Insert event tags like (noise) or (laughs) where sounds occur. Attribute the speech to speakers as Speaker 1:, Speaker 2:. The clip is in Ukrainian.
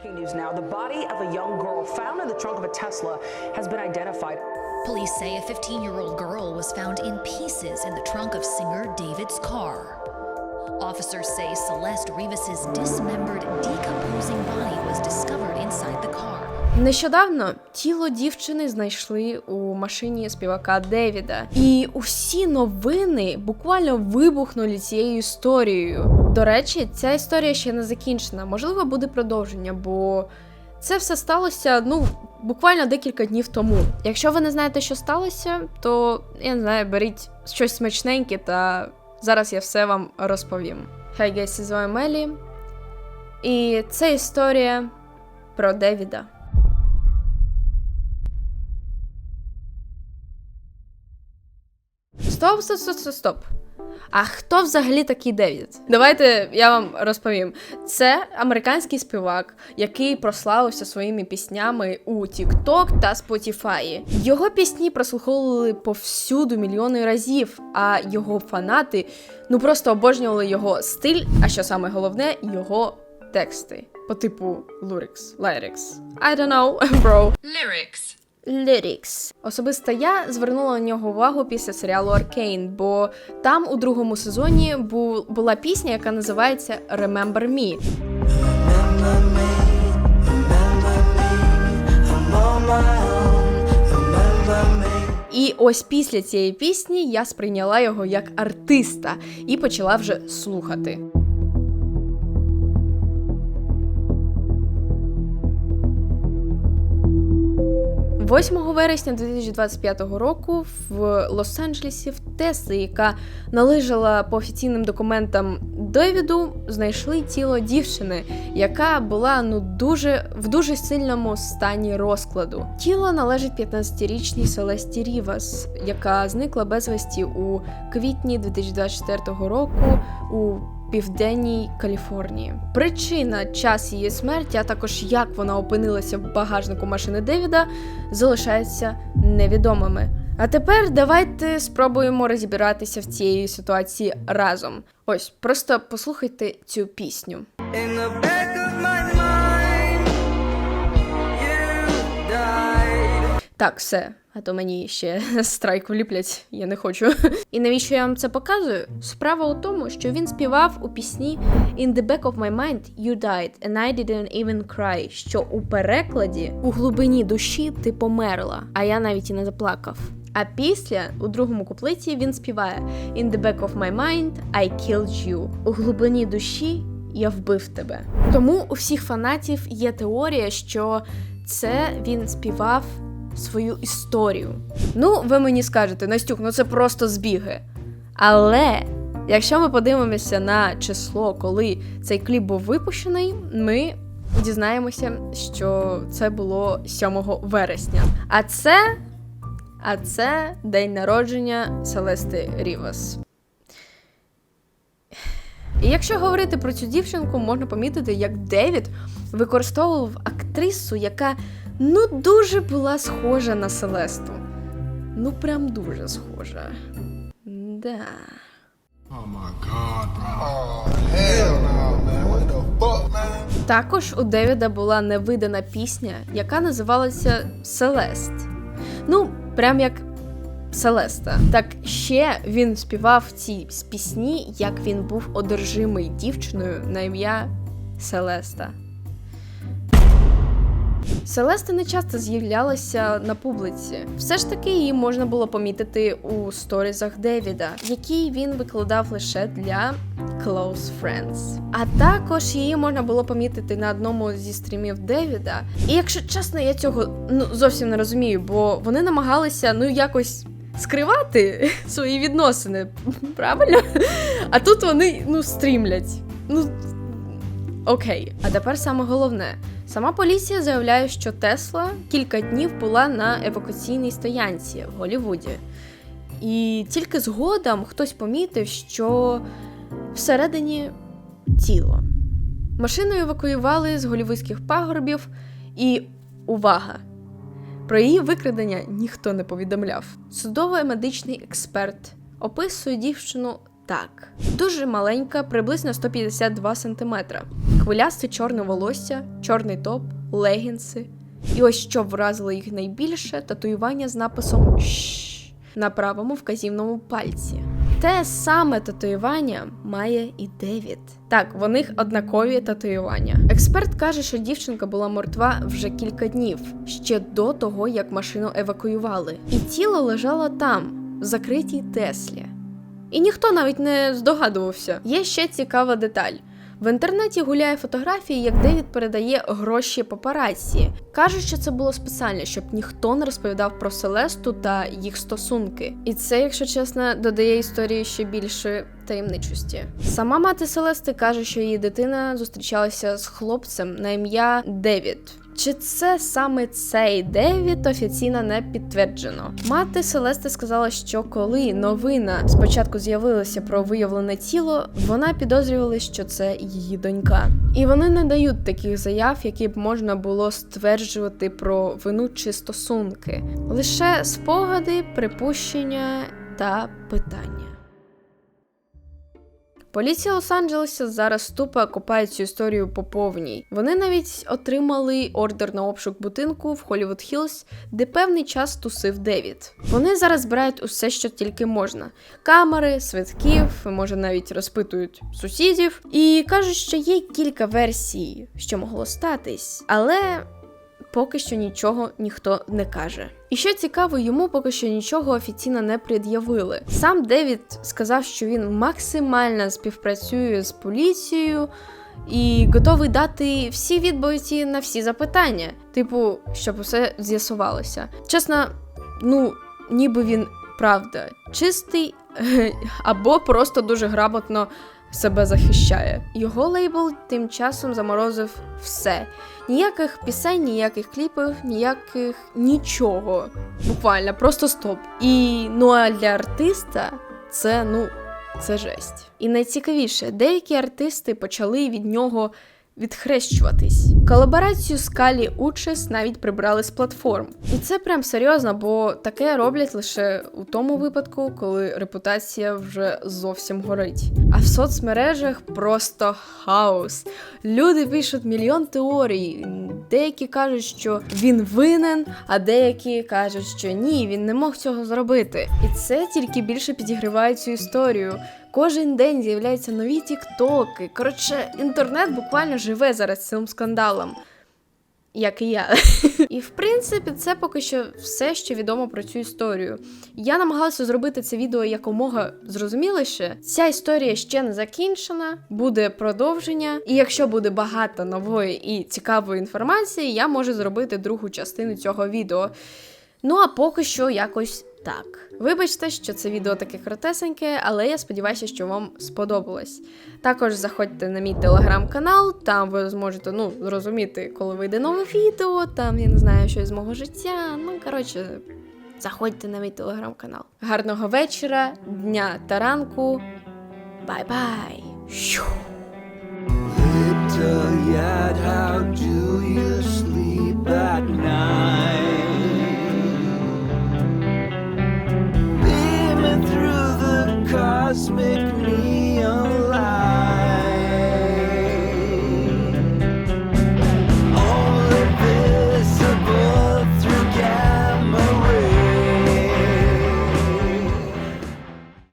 Speaker 1: Breaking news now. The body of a young girl found in the trunk of a Tesla has been identified.
Speaker 2: Police say a 15 year old girl was found in pieces in the trunk of singer David's car. Officers say Celeste Rivas's dismembered, decomposing body was discovered inside the car.
Speaker 3: Нещодавно тіло дівчини знайшли у машині співака Девіда, і усі новини буквально вибухнули цією історією. До речі, ця історія ще не закінчена. Можливо, буде продовження, бо це все сталося ну буквально декілька днів тому. Якщо ви не знаєте, що сталося, то я не знаю, беріть щось смачненьке, та зараз я все вам розповім. Хай гейс, з вами Мелі. І це історія про Девіда. Стоп, стоп, стоп, стоп, стоп. А хто взагалі такий Девід? Давайте я вам розповім. Це американський співак, який прославився своїми піснями у TikTok та Spotify. Його пісні прослуховували повсюду мільйони разів, а його фанати ну просто обожнювали його стиль, а що саме головне, його тексти. По типу lyrics, lyrics. I don't know, (laughs) bro.
Speaker 2: Lyrics.
Speaker 3: Lyrics. Особисто я звернула на нього увагу після серіалу Аркейн, бо там у другому сезоні бу- була пісня, яка називається Remember Me. І ось після цієї пісні я сприйняла його як артиста і почала вже слухати. 8 вересня 2025 року в Лос-Анджелесі в Теслі, яка належала по офіційним документам Девіду, знайшли тіло дівчини, яка була ну дуже в дуже сильному стані розкладу. Тіло належить 15-річній Селесті Рівас, яка зникла безвісті у квітні 2024 року у південній Каліфорнії. Причина, час її смерті, а також як вона опинилася в багажнику машини Девіда, залишаються невідомими. А тепер давайте спробуємо розібратися в цій ситуації разом. Ось, просто послухайте цю пісню.
Speaker 4: In the back of my mind, you died.
Speaker 3: Так, все. А то мені ще (laughs) страйк вліплять, я не хочу. (laughs) І навіщо я вам це показую? Справа у тому, що він співав у пісні In the back of my mind you died, and I didn't even cry, що у перекладі у глибині душі ти померла, а я навіть і не заплакав. А після у другому куплеті він співає In the back of my mind I killed you. У глибині душі я вбив тебе. Тому у всіх фанатів є теорія, що це він співав свою історію. Ну, ви мені скажете, Настюк, ну це просто збіги. Але якщо ми подивимося на число, коли цей кліп був випущений, ми дізнаємося, що це було 7 вересня. А це. А це день народження Селести Рівас. І якщо говорити про цю дівчинку, можна помітити, як Девід використовував актрису, яка ну дуже була схожа на Селесту. Ну, прям дуже схожа. Да.
Speaker 5: Oh my god, bro. Oh, hell no, man. What the fuck, man?
Speaker 3: Також у Девіда була невидана пісня, яка називалася Селест. Ну, прям як Селеста. Так ще він співав ці пісні, як він був одержимий дівчиною на ім'я Селеста. Селеста не часто з'являлася на публіці. Все ж таки її можна було помітити у сторізах Девіда, які він викладав лише для Close Friends. А також її можна було помітити на одному зі стрімів Девіда. І якщо чесно, я цього ну зовсім не розумію, бо вони намагалися ну якось. Скривати свої відносини, правильно? А тут вони ну стрімлять. Ну Окей, а тепер саме головне. Сама поліція заявляє, що Тесла кілька днів була на евакуаційній стоянці в Голлівуді. І тільки згодом хтось помітив, що всередині тіло. Машину евакуювали з голівудських пагорбів, і увага! Про її викрадення ніхто не повідомляв. Судово-медичний експерт описує дівчину Так, дуже маленька, приблизно 152 см. Хвилясте чорне волосся, чорний топ, легінси. І ось що вразило їх найбільше татуювання з написом «Шшш» на правому вказівному пальці. Те саме татуювання має і Девід. Так, в них однакові татуювання. Експерт каже, що дівчинка була мертва вже кілька днів, ще до того, як машину евакуювали. І тіло лежало там, в закритій Теслі. І ніхто навіть не здогадувався. Є ще цікава деталь. В інтернеті гуляє фотографії, як Девід передає гроші папараці. Кажуть, що це було спеціально, щоб ніхто не розповідав про Селесту та їх стосунки. І це, якщо чесно, додає історії ще більше таємничості. Сама мати Селести каже, що її дитина зустрічалася з хлопцем на ім'я Девід. Чи це саме цей Девід офіційно не підтверджено? Мати Селести сказала, що коли новина спочатку з'явилася про виявлене тіло, вона підозрювала, що це її донька. І вони не дають таких заяв, які б можна було стверджувати про вину чи стосунки, лише спогади, припущення та питання. Поліція Лос-Анджелеса зараз тупо копає цю історію по повній. Вони навіть отримали ордер на обшук будинку в Холлівуд Хіллз, де певний час тусив Девід. Вони зараз збирають усе, що тільки можна: камери, свитків, може навіть розпитують сусідів, і кажуть, що є кілька версій, що могло статись, але. Поки що нічого ніхто не каже. І що цікаво, йому поки що нічого офіційно не пред'явили. Сам Девід сказав, що він максимально співпрацює з поліцією і готовий дати всі відповіді на всі запитання, типу, щоб усе з'ясувалося. Чесно, ну, ніби він правда чистий, (laughs) або просто дуже грамотно себе захищає. Його лейбл тим часом заморозив все. Ніяких пісень, ніяких кліпів, ніяких нічого. Буквально, просто стоп. І ну а для артиста це ну. Це жесть. І найцікавіше, деякі артисти почали від нього відхрещуватись. Колаборацію з Калі Учес навіть прибрали з платформ. І це прям серйозно, бо таке роблять лише у тому випадку, коли репутація вже зовсім горить. А в соцмережах просто хаос. Люди пишуть мільйон теорій. Деякі кажуть, що він винен, а деякі кажуть, що ні, він не мог цього зробити. І це тільки більше підігриває цю історію. Кожен день з'являються нові тіктоки. Коротше, інтернет буквально живе зараз цим скандалом. Як і я. (laughs) І в принципі, це поки що все, що відомо про цю історію. Я намагалася зробити це відео якомога зрозуміліше. Ця історія ще не закінчена, буде продовження. І якщо буде багато нової і цікавої інформації, я можу зробити другу частину цього відео. Ну а поки що якось так. Вибачте, що це відео таке коротесеньке, але я сподіваюся, що вам сподобалось. Також заходьте на мій телеграм-канал, там ви зможете ну, зрозуміти, коли вийде нове відео, там я не знаю щось з мого життя. Ну, коротше, заходьте на мій телеграм-канал. Гарного вечора, дня та ранку. Бай-бай!
Speaker 4: Little yard, how do you cosmic